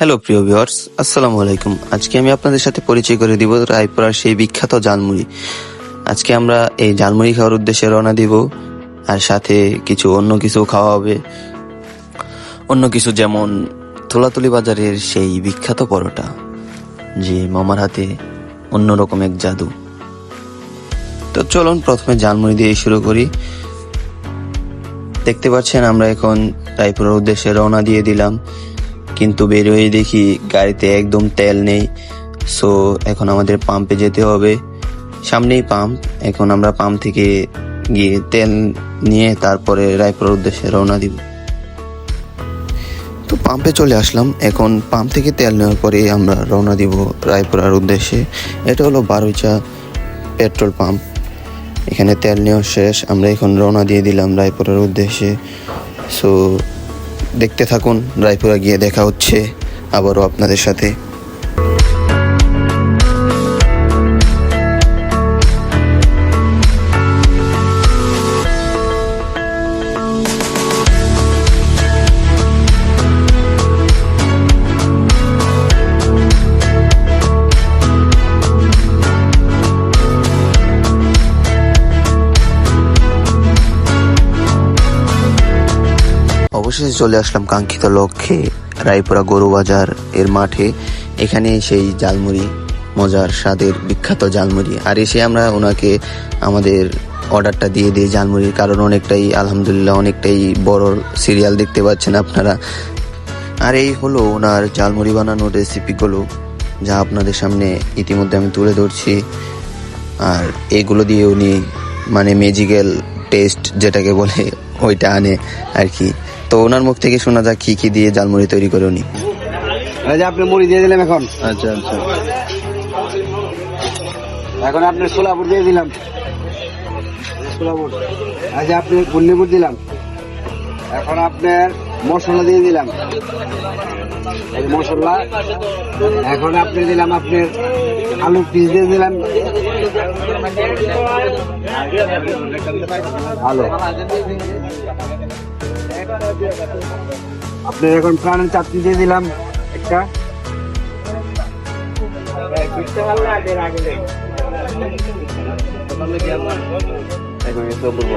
Hello প্রিয় viewers আসসালামু আলাইকুম। আজকে আমি আপনাদের সাথে পরিচয় করে দিব রায়পুরার সেই বিখ্যাত জালমুড়ি আজকে আমরা এই জালমুড়ি খাওয়ার উদ্দেশ্যে রওনা দিব। আর সাথে কিছু অন্য কিছু খাওয়া হবে। অন্য কিছু যেমন তোলাতুলি বাজারের সেই বিখ্যাত পরোটা, যে মামার হাতে অন্যরকম এক জাদু। তো চলুন প্রথমে জালমুড়ি দিয়ে শুরু করি। দেখতে পাচ্ছেন, আমরা এখন রায়পুরের উদ্দেশ্যে রওনা দিয়ে দিলাম। কিন্তু বের হয়ে দেখি গাড়িতে একদম তেল নেই। সো এখন আমাদের পাম্পে যেতে হবে। সামনেই পাম্প এখন আমরা পাম্প থেকে গিয়ে তেল নিয়ে তারপরে রায়পুরের উদ্দেশ্যে রওনা দিব। তো পাম্পে চলে আসলাম। এখন পাম্প থেকে তেল নেওয়ার পরে আমরা রওনা দিব রায়পুরার উদ্দেশ্যে। এটা হলো বারুইচা পেট্রোল পাম্প এখানে তেল নেওয়া শেষ। আমরা এখন রওনা দিয়ে দিলাম রায়পুরের উদ্দেশ্যে। সো দেখতে থাকুন রায়পুরা গিয়ে দেখা হচ্ছে। আবারও আপনাদের সাথে। অবশেষে চলে আসলাম কাঙ্ক্ষিত লক্ষ্যে, রায়পুরা গরু বাজার এর মাঠে। এখানে সেই জালমুড়ি মজার স্বাদের বিখ্যাত জালমুড়ি আর এসে আমরা ওনাকে আমাদের অর্ডারটা দিয়ে দিই জালমুড়ির কারণ অনেকটাই, আলহামদুলিল্লাহ, অনেকটাই বড় সিরিয়াল দেখতে পাচ্ছেন আপনারা। আর এই হলো ওনার জালমুড়ি বানানোর রেসিপিগুলো, যা আপনাদের সামনে ইতিমধ্যে আমি তুলে ধরছি। আর এগুলো দিয়ে উনি মানে ম্যাজিক্যাল টেস্ট যেটাকে বলে, ওইটা আনে আর কি। তো ওনার মুখ থেকে শোনা যাক কি কি দিয়ে জালমুড়ি তৈরি করে উনি। যে আপনি মুড়ি দিয়ে দিলাম এখন। আচ্ছা আচ্ছা। এখন আপনি সোলাপুর দিয়ে দিলাম। সোলাপুর যে আপনি গুন্নিপুর দিলাম। এখন আপনার মশলা দিয়ে দিলাম। মশলা। এখন আপনি দিলাম আপনার আলু পিস দিয়ে দিলাম। আলু। আপনার এখন প্রাণের চাটনি দিয়ে দিলাম একটা।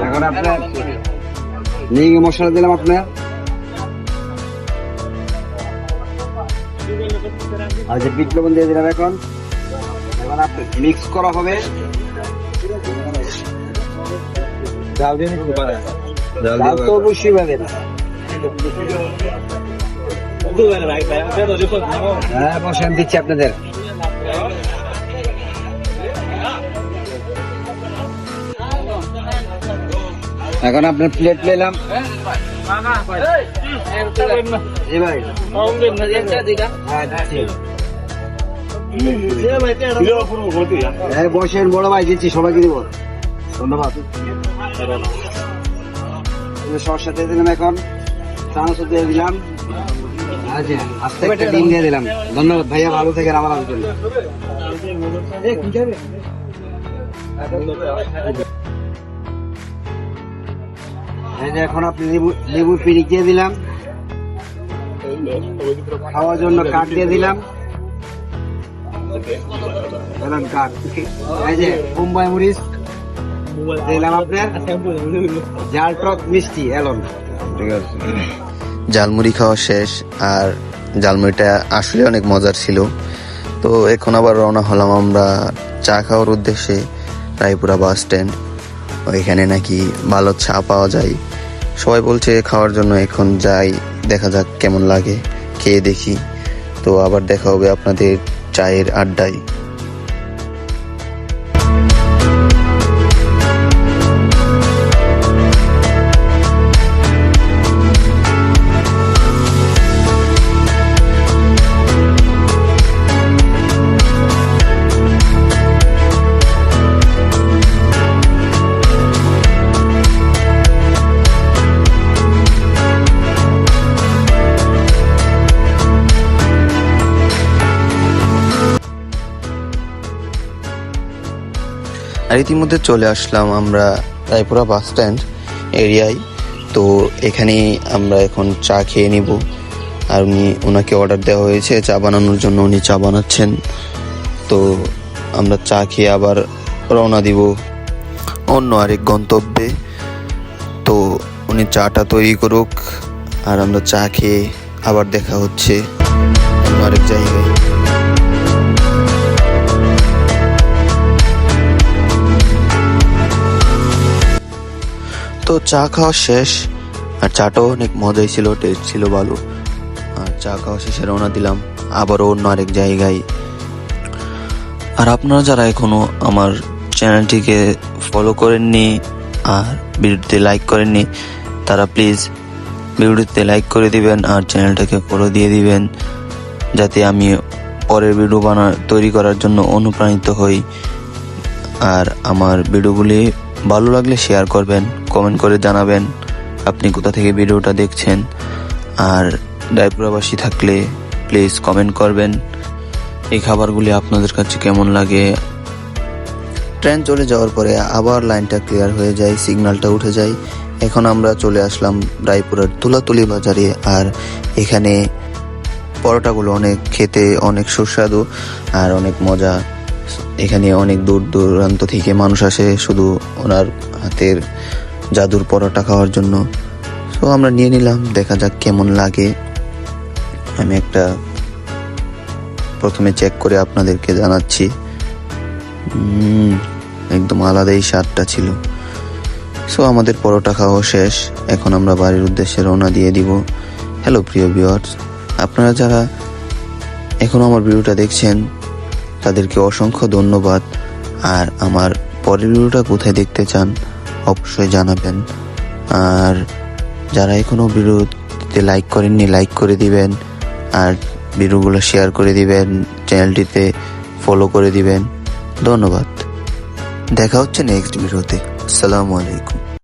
এখন আপনার নিয়ে মশলা দিলাম আপনার। আর যে বিট লবণ দিয়ে দিলাম এখন। এখন আপনার মিক্স করা হবে। ডাল দিয়ে নিতে পারে ডাল তো অবশ্যই পাবেন হ্যাঁ বসেন দিচ্ছি আপনাদের এখন আপনার প্লেট নিলাম বসেন বড় ভাই দিচ্ছি সবাইকে দিব। ধন্যবাদ। সবার সাথে দিলাম এখন। চানাচ দিয়ে দিলাম। আচ্ছা আস্তে একটা ডিম দিয়ে দিলাম। ধন্যবাদ ভাইয়া, ভালো থেকে আমার আসবেন। এই যে এখন আপনি লেবু লেবু পিড়ি দিয়ে দিলাম। খাওয়ার জন্য কাঠ দিয়ে দিলাম। দিলাম কাঠ। এই যে মুম্বাই মরিচ। দিলাম আপনার। জাল টক মিষ্টি, এলন। জালমুড়ি খাওয়া শেষ, আর ঝালমুড়িটা আসলে অনেক মজার ছিল। তো এখন আবার রওনা হলাম আমরা চা খাওয়ার উদ্দেশ্যে রায়পুরা বাস স্ট্যান্ড। ওইখানে নাকি ভালো চা পাওয়া যায়। সবাই বলছে খাওয়ার জন্য এখন যাই, দেখা যাক কেমন লাগে, খেয়ে দেখি। তো আবার দেখা হবে আপনাদের চায়ের আড্ডায়। আর ইতিমধ্যে চলে আসলাম আমরা রায়পুরা বাস স্ট্যান্ড এরিয়ায়। তো এখানে আমরা এখন চা খেয়ে নিব। আর উনি ওনাকে অর্ডার দেওয়া হয়েছে, চা বানানোর জন্য উনি চা বানাচ্ছেন। তো আমরা চা খেয়ে আবার রওনা দিব অন্য আরেক গন্তব্যে। তো উনি চাটা তৈরি করুক, আর আমরা চা খেয়ে আবার দেখা হচ্ছে অন্য আরেক জায়গায়। তো চা খাওয়া শেষ, আর চাটাও অনেক মজাই ছিল টেস্ট ছিল ভালো। আর চা খাওয়া শেষে রওনা দিলাম আবারও অন্য আরেক জায়গায়। আর আপনারা যারা এখনও আমার চ্যানেলটিকে ফলো করেননি আর ভিডিওতে লাইক করেননি, তারা প্লিজ ভিডিওতে লাইক করে দিবেন আর চ্যানেলটাকে ফলো দিয়ে দিবেন, যাতে আমি পরের ভিডিও বানা, তৈরি করার জন্য অনুপ্রাণিত হই। আর আমার ভিডিওগুলি ভালো লাগলে শেয়ার করবেন কমেন্ট করে জানাবেন আপনি কোথা থেকে ভিডিওটা দেখছেন। আর ডাইপুরাবাসী থাকলে প্লিজ কমেন্ট করবেন এই খাবারগুলি আপনাদের কাছে কেমন লাগে। ট্রেন চলে যাওয়ার পরে আবার লাইনটা ক্লিয়ার হয়ে যায়, সিগন্যালটা উঠে যায়। এখন আমরা চলে আসলাম রায়পুরের তুলাতুলি বাজারে আর এখানে পরোটাগুলো অনেক খেতে অনেক সুস্বাদু আর অনেক মজা। এখানে অনেক দূর দূরান্ত থেকে মানুষ আসে শুধু ওনার হাতের জাদুর পরোটা খাওয়ার জন্য। তো আমরা নিয়ে নিলাম, দেখা যাক কেমন লাগে। আমি একটা প্রথমে চেক করে আপনাদেরকে জানাচ্ছি। একদম আলাদাই স্বাদটা ছিল। সো আমাদের পরোটা খাওয়া শেষ। এখন আমরা বাড়ির উদ্দেশ্যে রওনা দিয়ে দিব। হ্যালো প্রিয় ভিউয়ার্স আপনারা যারা এখনও আমার ভিডিওটা দেখছেন তাদেরকে অসংখ্য ধন্যবাদ। আর আমার পরের ভিডিওটা কোথায় দেখতে চান, অবশ্যই জানাবেন। আর যারা এখনও ভিডিওতে লাইক করেননি লাইক করে দিবেন। আর ভিডিওগুলো শেয়ার করে দিবেন চ্যানেলটিতে ফলো করে দিবেন। ধন্যবাদ। দেখা হচ্ছে নেক্সট ভিডিওতে। আসসালামু আলাইকুম।